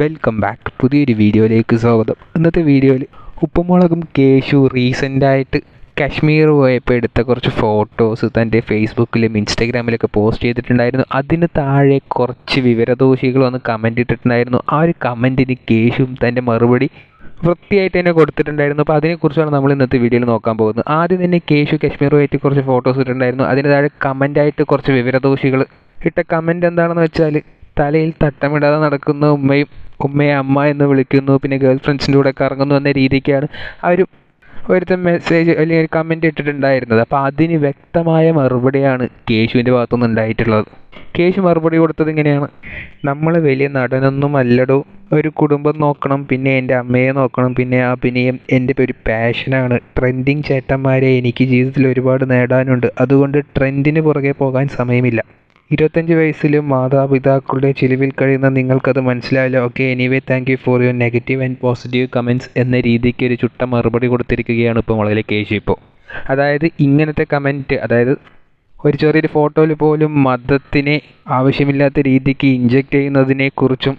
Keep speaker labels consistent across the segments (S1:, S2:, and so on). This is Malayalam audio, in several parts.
S1: വെൽക്കം ബാക്ക് പുതിയൊരു വീഡിയോയിലേക്ക് സ്വാഗതം. ഇന്നത്തെ വീഡിയോയിൽ ഉപ്പുമുളകും കേശു റീസെന്റായിട്ട് കാശ്മീർ പോയപ്പോൾ എടുത്ത കുറച്ച് ഫോട്ടോസ് തന്റെ ഫേസ്ബുക്കിലും ഇൻസ്റ്റാഗ്രാമിലൊക്കെ പോസ്റ്റ് ചെയ്തിട്ടുണ്ടായിരുന്നു. അതിന് താഴെ കുറച്ച് വിവരദോഷികൾ വന്ന് കമന്റ് ഇട്ടിട്ടുണ്ടായിരുന്നു. ആ ഒരു കമന്റിന് കേശുവും തന്റെ മറുപടി വൃത്തിയായിട്ട് തന്നെ കൊടുത്തിട്ടുണ്ടായിരുന്നു. അപ്പോൾ അതിനെക്കുറിച്ചാണ് നമ്മൾ ഇന്നത്തെ വീഡിയോയിൽ നോക്കാൻ പോകുന്നത്. ആദ്യം തന്നെ കേശു കാശ്മീറുമായിട്ട് കുറച്ച് ഫോട്ടോസ് ഇട്ടിട്ടുണ്ടായിരുന്നു. അതിന് താഴെ കമന്റായിട്ട് കുറച്ച് വിവരദോഷികൾ ഇട്ട കമന്റ് എന്താണെന്ന് വെച്ചാൽ തലയിൽ തട്ടമിടാതെ നടക്കുന്ന ഉമ്മയും ഉമ്മയെ അമ്മ എന്ന് വിളിക്കുന്നു. പിന്നെ ഗേൾ ഫ്രണ്ട്സിന്റെ കൂടെ കറങ്ങുന്നു എന്ന രീതിക്കാണ് ഒരു ഒരുത്തൻ മെസ്സേജ് അല്ലെങ്കിൽ ഒരു കമന്റ് ഇട്ടിട്ടുണ്ടായിരുന്നത്. അപ്പോൾ അതിന് വ്യക്തമായ മറുപടിയാണ് കേശുവിന്റെ ഭാഗത്തുനിന്ന് ഉണ്ടായിട്ടുള്ളത്. കേശു മറുപടി കൊടുത്തത് ഇങ്ങനെയാണ്. നമ്മൾ വലിയ നടനൊന്നും അല്ലടോ. ഒരു കുടുംബം നോക്കണം പിന്നെ എന്റെ അമ്മയെ നോക്കണം പിന്നെ അഭിനയം എന്റെ ഒരു പാഷനാണ് ട്രെൻഡിങ് ചേട്ടന്മാരെ എനിക്ക് ജീവിതത്തിൽ ഒരുപാട് നേടാനുണ്ട്. അതുകൊണ്ട് ട്രെൻഡിന് പുറകെ പോകാൻ സമയമില്ല. ഇരുപത്തഞ്ച് വയസ്സിലും മാതാപിതാക്കളുടെ ചിലവിൽ കഴിയുന്ന നിങ്ങൾക്കത് മനസ്സിലായല്ലോ. Okay anyway thank you for your negative and positive comments എന്ന രീതിക്ക് ഒരു ചുട്ട മറുപടി കൊടുത്തിരിക്കുകയാണ് ഇപ്പോൾ വളരെ കേശി ഇപ്പോൾ. അതായത് ഇങ്ങനത്തെ കമന്റ് അതായത് ഒരു ചെറിയൊരു ഫോട്ടോയിൽ പോലും മതത്തിനെ ആവശ്യമില്ലാത്ത രീതിക്ക് ഇഞ്ചെക്റ്റ് ചെയ്യുന്നതിനെക്കുറിച്ചും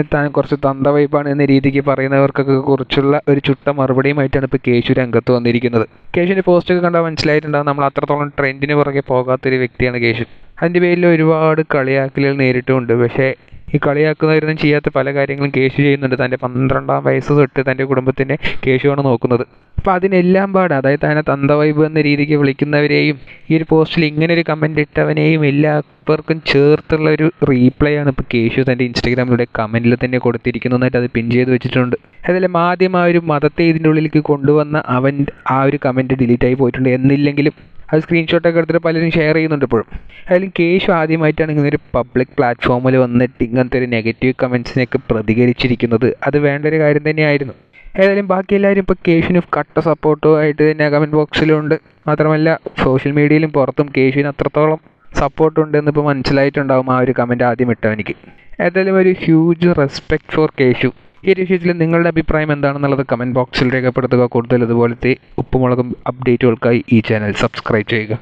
S1: താൻ കുറച്ച് തന്ത വൈപ്പാണ് എന്ന രീതിക്ക് പറയുന്നവർക്കൊക്കെ കുറിച്ചുള്ള ഒരു ചുട്ട മറുപടിയുമായിട്ടാണ് ഇപ്പോൾ കേശു രംഗത്ത് വന്നിരിക്കുന്നത്. കേശുവിന്റെ പോസ്റ്റൊക്കെ കണ്ടാൽ മനസ്സിലായിട്ടുണ്ടാകും നമ്മൾ അത്രത്തോളം ട്രെൻഡിന് പുറകെ പോകാത്തൊരു വ്യക്തിയാണ് കേശു. അതിന്റെ പേരിൽ ഒരുപാട് കളിയാക്കലുകൾ നേരിട്ടുമുണ്ട്. പക്ഷേ ഈ കളിയാക്കുന്നവരൊന്നും ചെയ്യാത്ത പല കാര്യങ്ങളും കേശു ചെയ്യുന്നുണ്ട്. തന്റെ പന്ത്രണ്ടാം വയസ്സ് തൊട്ട് തന്റെ കുടുംബത്തിന്റെ കേശുവാണ് നോക്കുന്നത്. അപ്പോൾ അതിനെല്ലാം പാട്. അതായത് തന്നെ തന്തവൈബ് എന്ന രീതിക്ക് വിളിക്കുന്നവരെയും ഈ ഒരു പോസ്റ്റിൽ ഇങ്ങനെ ഒരു കമന്റ് ഇട്ടവനെയും എല്ലാവർക്കും ചേർത്തുള്ള ഒരു റീപ്ലൈ ആണ് ഇപ്പോൾ കേശു തന്റെ ഇൻസ്റ്റാഗ്രാമിലൂടെ കമന്റിൽ തന്നെ കൊടുത്തിരിക്കുന്നതായിട്ട് അത് പിൻ ചെയ്ത് വെച്ചിട്ടുണ്ട്. അതെല്ലാം ആദ്യം ആ ഒരു മതത്തെ ഇതിന്റെ ഉള്ളിലേക്ക് കൊണ്ടുവന്ന അവൻ ആ ഒരു കമന്റ് ഡിലീറ്റ് ആയി പോയിട്ടുണ്ട്. എന്നില്ലെങ്കിലും അത് സ്ക്രീൻഷോട്ടൊക്കെ എടുത്തിട്ട് പലരും ഷെയർ ചെയ്യുന്നുണ്ട് ഇപ്പോഴും. അതിലും കേശു ആദ്യമായിട്ടാണ് ഇങ്ങനെ ഒരു പബ്ലിക് പ്ലാറ്റ്ഫോമിൽ വന്നിട്ട് ഇങ്ങനത്തെ ഒരു നെഗറ്റീവ് കമൻസിനെയൊക്കെ പ്രതികരിച്ചിരിക്കുന്നത്. അത് വേണ്ട ഒരു കാര്യം തന്നെയായിരുന്നു. ഏതായാലും ബാക്കി എല്ലാവരും ഇപ്പോൾ കേശുവിന് കട്ട സപ്പോർട്ടും ആയിട്ട് തന്നെ കമന്റ് ബോക്സിലുണ്ട് മാത്രമല്ല സോഷ്യൽ മീഡിയയിലും പുറത്തും കേശുവിന് അത്രത്തോളം സപ്പോർട്ട് സപ്പോർട്ടുണ്ട് എന്നിപ്പോൾ മനസ്സിലായിട്ടുണ്ടാവും ആ ഒരു കമന്റ് ആദ്യം ഇട്ടവനിക്ക്. ഏതായാലും ഒരു ഹ്യൂജ് റെസ്പെക്ട് ഫോർ കേശു. ഈ ഒരു വിഷയത്തിൽ നിങ്ങളുടെ അഭിപ്രായം എന്താണെന്നുള്ളത് കമന്റ് ബോക്സിൽ രേഖപ്പെടുത്തുക. കൂടുതൽ ഇതുപോലത്തെ ഉപ്പുമുളകും അപ്ഡേറ്റുകൾക്കായി ഈ ചാനൽ സബ്സ്ക്രൈബ് ചെയ്യുക.